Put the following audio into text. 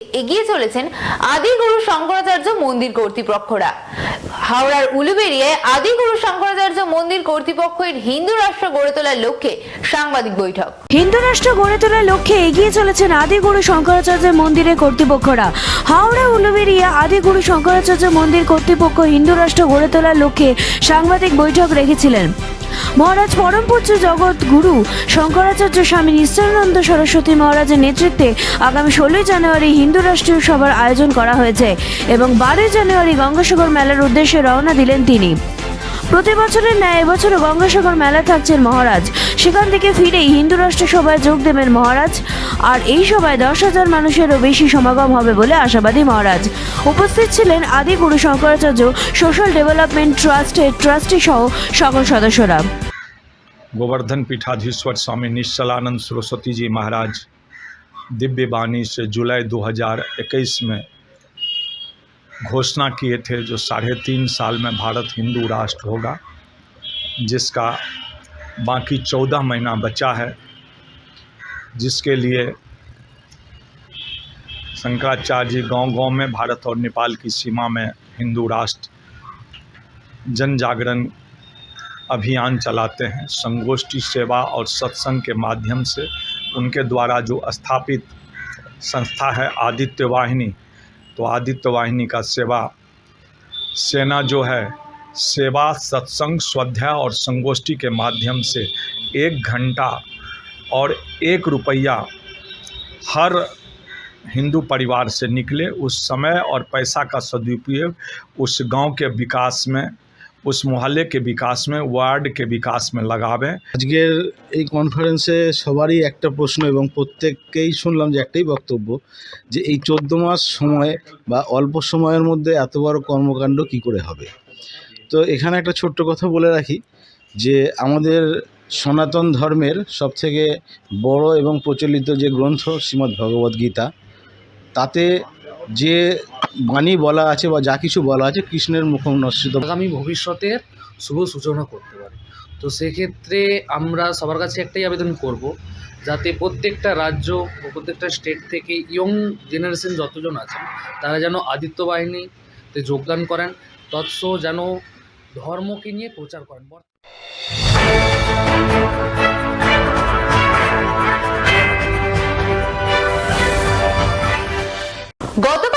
এগিয়ে চলেছেন আদি গুরু শঙ্করাচার্য মন্দির কর্তৃপক্ষরা। হাওড়ার উলুবেড়িয়ায় আদিগুরু শঙ্করাচার্য মন্দির কর্তৃপক্ষের হিন্দু রাষ্ট্র গড়ে তোলার লক্ষ্যে সাংবাদিক বৈঠক। হিন্দু রাষ্ট্র গড়ে তোলার লক্ষ্যে এগিয়ে চলেছেন আদিগুরু শঙ্করাচার্য মন্দিরের কর্তৃপক্ষরা। হাওড়া, উলুবেরিয়া, আদিগুরু শঙ্করাচার্য মন্দির কর্তৃপক্ষ হিন্দু রাষ্ট্র গড়ে তোলার লক্ষ্যে সাংবাদিক বৈঠক রেখেছিলেন। মহারাজ পরম পূজ্য জগৎ গুরু শঙ্করাচার্য স্বামী নিশ্চয়ানন্দ সরস্বতী মহারাজের নেতৃত্বে আগামী ষোলোই জানুয়ারি হিন্দু রাষ্ট্রীয় সভার আয়োজন করা হয়েছে এবং বারোই জানুয়ারি গঙ্গাসাগর মেলার উদ্দেশ্যে রওনা দিলেন তিনি প্রতি বছরের ন্যায় এবছরও গঙ্গাসাগর মেলা থাকছেন মহারাজ সেখান থেকে ফিরেই হিন্দু রাষ্ট্র সভায় যোগ দেবেন মহারাজ আর এই সভায় দশ হাজার মানুষেরও বেশি সমাগম হবে বলে আশাবাদী মহারাজ উপস্থিত ছিলেন আদি গুরু শঙ্করাচার্য সোশ্যাল ডেভেলপমেন্ট ট্রাস্টের ট্রাস্টি সহ সকল সদস্যরা गोवर्धन पीठाधीश्वर स्वामी निश्चलानंद सरस्वती जी महाराज दिव्य वाणी से जुलाई 2021 में घोषणा किए थे जो साढ़े तीन साल में भारत हिंदू राष्ट्र होगा, जिसका बाकी चौदह महीना बचा है, जिसके लिए शंकराचार्य जी गाँव गाँव में भारत और नेपाल की सीमा में हिंदू राष्ट्र जन जागरण अभियान चलाते हैं। संगोष्ठी सेवा और सत्संग के माध्यम से उनके द्वारा जो स्थापित संस्था है आदित्य वाहिनी तो आदित्य वाहिनी का सेवा। सेना जो है, सेवा सत्संग स्वाध्याय और संगोष्ठी के माध्यम से एक घंटा और एक रुपया हर हिंदू परिवार से निकले। उस समय और पैसा का सदुपयोग उस गाँव के विकास में उस मोहल्ले के विकास में वार्ड के विकास में लगावें আজকের এই কনফারেন্সে সবারই একটা প্রশ্ন এবং প্রত্যেককেই শুনলাম যে একটাই বক্তব্য যে এই চোদ্দো মাস সময় বা অল্প সময়ের মধ্যে এত বড় কর্মকাণ্ড কি করে হবে তো এখানে একটা ছোট্ট কথা বলে রাখি যে আমাদের সনাতন ধর্মের সবথেকে বড় এবং প্রচলিত যে গ্রন্থ শ্রীমদ্ ভগবদ্গীতা তাতে যে বাণী বলা আছে বা যা কিছু বলা আছে কৃষ্ণের মুখনশ্রিত আগামী ভবিষ্যতের শুভ সূচনা করতে পারে। তো সেক্ষেত্রে আমরা সবার কাছে একটাই আবেদন করব যাতে প্রত্যেকটা রাজ্য প্রত্যেকটা স্টেট থেকে ইয়ং জেনারেশন যতজন আছেন, তারা যেন আদিত্য বাহিনীতে যোগদান করেন তৎস যেন ধর্মকে নিয়ে প্রচার করেন। গতকাল রাত